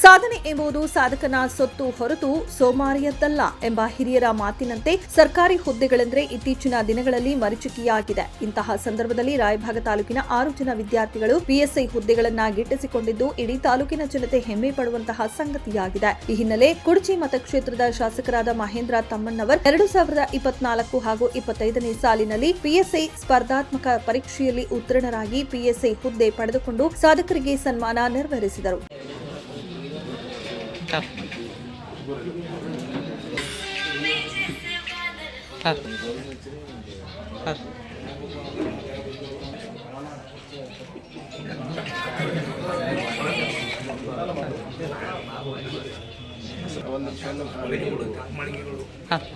ಸಾಧನೆ ಎಂಬುದು ಸಾಧಕನ ಸೊತ್ತು ಹೊರತು ಸೋಮಾರಿಯದ್ದಲ್ಲ ಎಂಬ ಹಿರಿಯರ ಮಾತಿನಂತೆ ಸರ್ಕಾರಿ ಹುದ್ದೆಗಳೆಂದರೆ ಇತ್ತೀಚಿನ ದಿನಗಳಲ್ಲಿ ಮರಿಚುಕಿಯಾಗಿದೆ. ಇಂತಹ ಸಂದರ್ಭದಲ್ಲಿ ರಾಯಭಾಗ ತಾಲೂಕಿನ ಆರು ಜನ ವಿದ್ಯಾರ್ಥಿಗಳು ಪಿಎಸ್ಐ ಹುದ್ದೆಗಳನ್ನ ಗಿಟ್ಟಿಸಿಕೊಂಡಿದ್ದು ಇಡೀ ತಾಲೂಕಿನ ಜನತೆ ಹೆಮ್ಮೆ ಪಡುವಂತಹ ಸಂಗತಿಯಾಗಿದೆ. ಈ ಹಿನ್ನೆಲೆ ಕುಡಚಿ ಮತಕ್ಷೇತ್ರದ ಶಾಸಕರಾದ ಮಹೇಂದ್ರ ತಮ್ಮಣ್ಣವರ್ ಎರಡು ಸಾವಿರದ ಇಪ್ಪತ್ನಾಲ್ಕು ಹಾಗೂ ಇಪ್ಪತ್ತೈದನೇ ಸಾಲಿನಲ್ಲಿ ಪಿಎಸ್ಐ ಸ್ಪರ್ಧಾತ್ಮಕ ಪರೀಕ್ಷೆಯಲ್ಲಿ ಉತ್ತೀರ್ಣರಾಗಿ ಪಿಎಸ್ಐ ಹುದ್ದೆ ಪಡೆದುಕೊಂಡು ಸಾಧಕರಿಗೆ ಸನ್ಮಾನ ನೆರವೇರಿಸಿದರು. 他他他。Thank.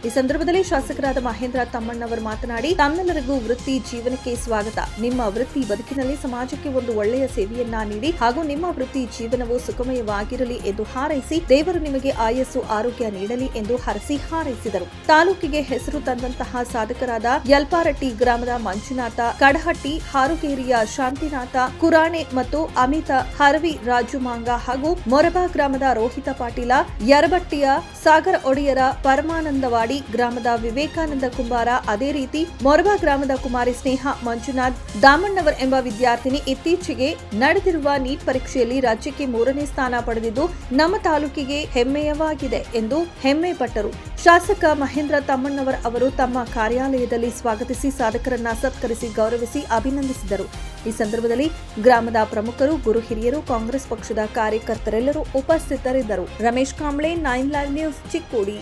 ಈ ಸಂದರ್ಭದಲ್ಲಿ ಶಾಸಕರಾದ ಮಹೇಂದ್ರ ತಮ್ಮಣ್ಣವರು ಮಾತನಾಡಿ, ತಮ್ಮೆಲ್ಲರಿಗೂ ವೃತ್ತಿ ಜೀವನಕ್ಕೆ ಸ್ವಾಗತ. ನಿಮ್ಮ ವೃತ್ತಿ ಬದುಕಿನಲ್ಲಿ ಸಮಾಜಕ್ಕೆ ಒಂದು ಒಳ್ಳೆಯ ಸೇವೆಯನ್ನ ನೀಡಿ ಹಾಗೂ ನಿಮ್ಮ ವೃತ್ತಿ ಜೀವನವು ಸುಖಮಯವಾಗಿರಲಿ ಎಂದು ಹಾರೈಸಿ, ದೇವರು ನಿಮಗೆ ಆಯಸ್ಸು, ಆರೋಗ್ಯ ನೀಡಲಿ ಎಂದು ಹರಸಿ ಹಾರೈಸಿದರು. ತಾಲೂಕಿಗೆ ಹೆಸರು ತಂದಂತಹ ಸಾಧಕರಾದ ಯಲ್ಪಾರಟ್ಟಿ ಗ್ರಾಮದ ಮಂಜುನಾಥ, ಕಡಹಟ್ಟಿ, ಹಾರುಗೇರಿಯ ಶಾಂತಿನಾಥ, ಕುರಾಣೆ ಮತ್ತು ಅಮಿತ, ಹರವಿ ರಾಜು ಮಾಂಗ ಹಾಗೂ ಮೊರಬಾ ಗ್ರಾಮದ ರೋಹಿತ ಪಾಟೀಲ ಸಾಗರ ಒಡೆಯರ ಪರಮಾನಂದವಾಡಿ ಗ್ರಾಮದ ವಿವೇಕಾನಂದ ಕುಂಬಾರ ಅದೇ ರೀತಿ ಮೊರಬ ಗ್ರಾಮದ ಕುಮಾರಿ ಸ್ನೇಹ ಮಂಜುನಾಥ್ ದಾಮಣ್ಣವರ್ ಎಂಬ ವಿದ್ಯಾರ್ಥಿನಿ ಇತ್ತೀಚೆಗೆ ನಡೆದಿರುವ ನೀಟ್ ಪರೀಕ್ಷೆಯಲ್ಲಿ ರಾಜ್ಯಕ್ಕೆ ಮೂರನೇ ಸ್ಥಾನ ಪಡೆದಿದ್ದು ನಮ್ಮ ತಾಲೂಕಿಗೆ ಹೆಮ್ಮೆಯವಾಗಿದೆ ಎಂದು ಹೆಮ್ಮೆ ಪಟ್ಟರು. ಶಾಸಕ ಮಹೇಂದ್ರ ತಮ್ಮಣ್ಣವರ್ ಅವರು ತಮ್ಮ ಕಾರ್ಯಾಲಯದಲ್ಲಿ ಸ್ವಾಗತಿಸಿ ಸಾಧಕರನ್ನ ಸತ್ಕರಿಸಿ ಗೌರವಿಸಿ ಅಭಿನಂದಿಸಿದರು. ಈ ಸಂದರ್ಭದಲ್ಲಿ ಗ್ರಾಮದ ಪ್ರಮುಖರು, ಗುರು ಹಿರಿಯರು, ಕಾಂಗ್ರೆಸ್ ಪಕ್ಷದ ಕಾರ್ಯಕರ್ತರೆಲ್ಲರೂ ಉಪಸ್ಥಿತರಿದ್ದರು. Ramesh Kamble, nine live news, Chikkodi.